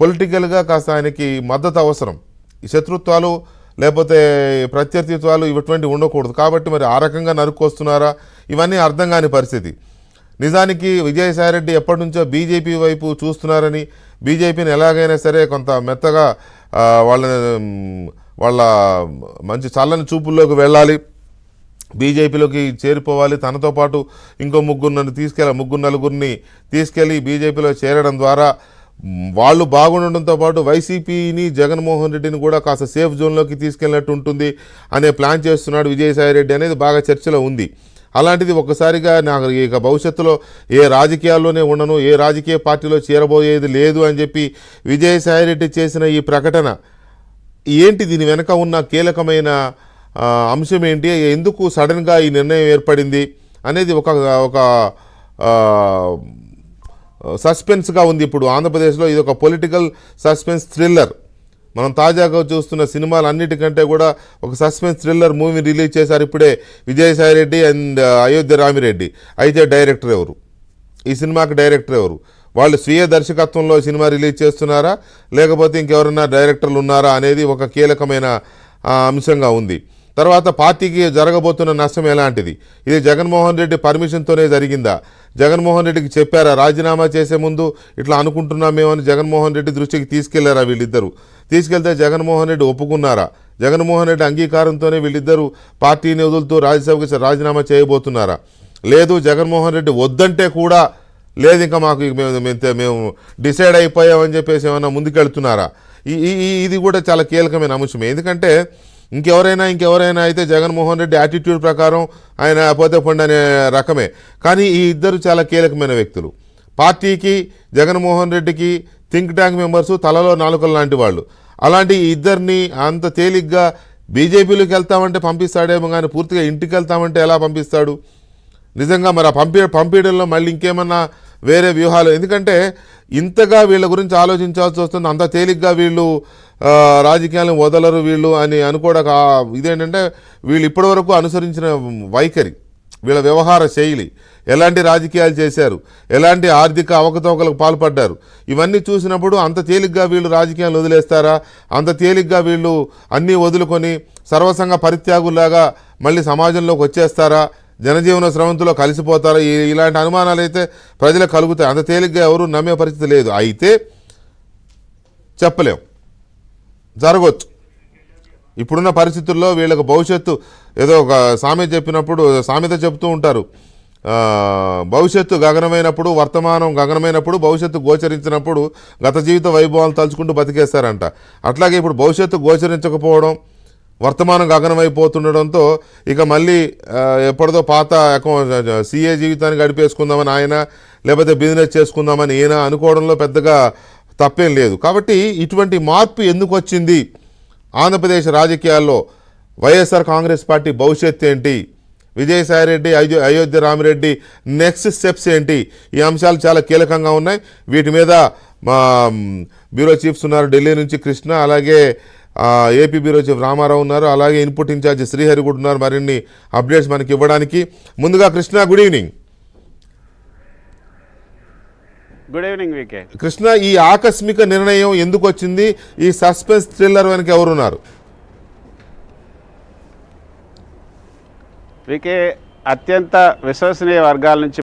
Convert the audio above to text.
పొలిటికల్గా కాస్త ఆయనకి మద్దతు అవసరం. ఈ శత్రుత్వాలు లేకపోతే ప్రత్యర్థిత్వాలు ఇటువంటి ఉండకూడదు. కాబట్టి మరి ఆ రకంగా నరుక్కొస్తున్నారా ఇవన్నీ అర్థం కాని పరిస్థితి. నిజానికి విజయసాయిరెడ్డి ఎప్పటి నుంచో బీజేపీ వైపు చూస్తున్నారని బీజేపీని ఎలాగైనా సరే కొంత మెత్తగా వాళ్ళని వాళ్ళ వాళ్ళ మంచి చల్లని చూపుల్లోకి వెళ్ళాలి. బీజేపీలోకి చేరిపోవాలి. తనతో పాటు ఇంకో ముగ్గురు నన్ను తీసుకెళ్ళ ముగ్గురు నలుగురిని తీసుకెళ్ళి బీజేపీలో చేరడం ద్వారా వాళ్ళు బాగుండడంతో పాటు వైసీపీని జగన్మోహన్ రెడ్డిని కూడా కాస్త సేఫ్ జోన్లోకి తీసుకెళ్ళినట్టు ఉంటుంది అనే ప్లాన్ చేస్తున్నాడు విజయసాయి రెడ్డి అనేది బాగా చర్చలో ఉంది. అలాంటిది ఒక్కసారిగా నాకు ఇక భవిష్యత్తులో ఏ రాజకీయాల్లోనే ఉండను ఏ రాజకీయ పార్టీలో చేరబోయేది లేదు అని చెప్పి విజయసాయి రెడ్డి చేసిన ఈ ప్రకటన ఏంటి దీని వెనక ఉన్న కీలకమైన అంశం ఏంటి ఎందుకు సడన్గా ఈ నిర్ణయం ఏర్పడింది అనేది ఒక ఒక సస్పెన్స్గా ఉంది ఇప్పుడు ఆంధ్రప్రదేశ్లో. ఇది ఒక పొలిటికల్ సస్పెన్స్ థ్రిల్లర్. మనం తాజాగా చూస్తున్న సినిమాలు అన్నిటికంటే కూడా ఒక సస్పెన్స్ థ్రిల్లర్ మూవీ రిలీజ్ చేశారు ఇప్పుడే విజయసాయి రెడ్డి అండ్ అయోధ్య రామిరెడ్డి. అయితే డైరెక్టర్ ఎవరు? ఈ సినిమాకి డైరెక్టర్ ఎవరు? వాళ్ళు స్వీయ దర్శకత్వంలో సినిమా రిలీజ్ చేస్తున్నారా? లేకపోతే ఇంకెవరన్నా డైరెక్టర్లు ఉన్నారా అనేది ఒక కీలకమైన అంశంగా ఉంది. తర్వాత పార్టీకి జరగబోతున్న నష్టం ఎలాంటిది? ఇది జగన్మోహన్ రెడ్డి పర్మిషన్తోనే జరిగిందా? జగన్మోహన్ రెడ్డికి చెప్పారా? రాజీనామా చేసే ముందు ఇట్లా అనుకుంటున్నామేమని జగన్మోహన్ రెడ్డి దృష్టికి తీసుకెళ్ళారా వీళ్ళిద్దరు? తీసుకెళ్తే జగన్మోహన్ రెడ్డి ఒప్పుకున్నారా? జగన్మోహన్ రెడ్డి అంగీకారంతోనే వీళ్ళిద్దరూ పార్టీని వదులుతూ రాజ్యసభకి రాజీనామా చేయబోతున్నారా? లేదు జగన్మోహన్ రెడ్డి వద్దంటే కూడా లేదు ఇంకా మాకు మేము మేము- డిసైడ్ అయిపోయామని చెప్పేసి ఏమైనా ముందుకెళ్తున్నారా? ఈ ఈ- ఈ- ఇది కూడా చాలా కీలకమైన అంశమే. ఎందుకంటే ఇంకెవరైనా ఇంకెవరైనా అయితే జగన్మోహన్ రెడ్డి యాటిట్యూడ్ ప్రకారం ఆయన పోతే పండు అనే రకమే. కానీ ఈ ఇద్దరు చాలా కీలకమైన వ్యక్తులు. పార్టీకి జగన్మోహన్ రెడ్డికి థింక్ ట్యాంక్ మెంబర్స్ తలలో నాలుకలు లాంటి వాళ్ళు. అలాంటి ఇద్దరిని అంత తేలిగ్గా బీజేపీలోకి వెళ్తామంటే పంపిస్తాడేమో కానీ పూర్తిగా ఇంటికి వెళ్తామంటే ఎలా పంపిస్తాడు? నిజంగా మరి ఆ పంపి పంపించడంలో మళ్ళీ ఇంకేమన్నా వేరే వ్యూహాలు. ఎందుకంటే ఇంతగా వీళ్ళ గురించి ఆలోచించాల్సి వస్తుంది. అంత తేలిగ్గా వీళ్ళు రాజకీయాలను వదలరు వీళ్ళు అని అనుకోవడం ఇదేంటంటే వీళ్ళు ఇప్పటివరకు అనుసరించిన వైఖరి వీళ్ళ వ్యవహార శైలి ఎలాంటి రాజకీయాలు చేశారు ఎలాంటి ఆర్థిక అవకతవకలకు పాల్పడ్డారు ఇవన్నీ చూసినప్పుడు అంత తేలిగ్గా వీళ్ళు రాజకీయాలు వదిలేస్తారా? అంత తేలిగ్గా వీళ్ళు అన్నీ వదులుకొని సర్వసంగ పరిత్యాగులాగా మళ్ళీ సమాజంలోకి వచ్చేస్తారా? జనజీవన స్రవంతిలో కలిసిపోతారు? ఇలాంటి అనుమానాలు అయితే ప్రజలకు కలుగుతాయి. అంత తేలిగ్గా ఎవరు నమ్మే పరిస్థితి లేదు. అయితే చెప్పలేం. జరగవచ్చు ఇప్పుడున్న పరిస్థితుల్లో వీళ్ళకి భవిష్యత్తు ఏదో ఒక సామెత చెప్పినప్పుడు సామెత చెప్తూ ఉంటారు. భవిష్యత్తు గగనమైనప్పుడు వర్తమానం గగనమైనప్పుడు భవిష్యత్తు గోచరించినప్పుడు గత జీవిత వైభవాలు తలుచుకుంటూ బతికేస్తారంట. అట్లాగే ఇప్పుడు భవిష్యత్తు గోచరించకపోవడం వర్తమానం గగనమైపోతుండడంతో ఇక మళ్ళీ ఎప్పటిదో పాత అకౌంట్ సీఏ జీవితాన్ని గడిపేసుకుందామని ఆయన లేకపోతే బిజినెస్ చేసుకుందామని ఈయన అనుకోవడంలో పెద్దగా తప్పేం లేదు. కాబట్టి ఇటువంటి మార్పు ఎందుకు వచ్చింది? ఆంధ్రప్రదేశ్ రాజకీయాల్లో వైఎస్ఆర్ కాంగ్రెస్ పార్టీ భవిష్యత్తు ఏంటి? విజయసాయిరెడ్డి అయో అయోధ్య రామిరెడ్డి నెక్స్ట్ స్టెప్స్ ఏంటి? ఈ అంశాలు చాలా కీలకంగా ఉన్నాయి. వీటి మీద మా బ్యూరో చీఫ్స్ ఉన్నారు ఢిల్లీ నుంచి కృష్ణ అలాగే ఏపీ బ్యూరో చీఫ్ రామారావు ఉన్నారు. అలాగే ఇన్పుట్ ఇన్ఛార్జ్ శ్రీహరి కూడా ఉన్నారు మరిన్ని అప్డేట్స్ మనకి ఇవ్వడానికి. ముందుగా Krishna good evening. Good evening VK. Krishna ఈ ఆకస్మిక నిర్ణయం ఎందుకు వచ్చింది? ఈ సస్పెన్స్ థ్రిల్లర్ వెనక ఎవరున్నారు? వికే అత్యంత విశ్వసనీయ వర్గాల నుంచి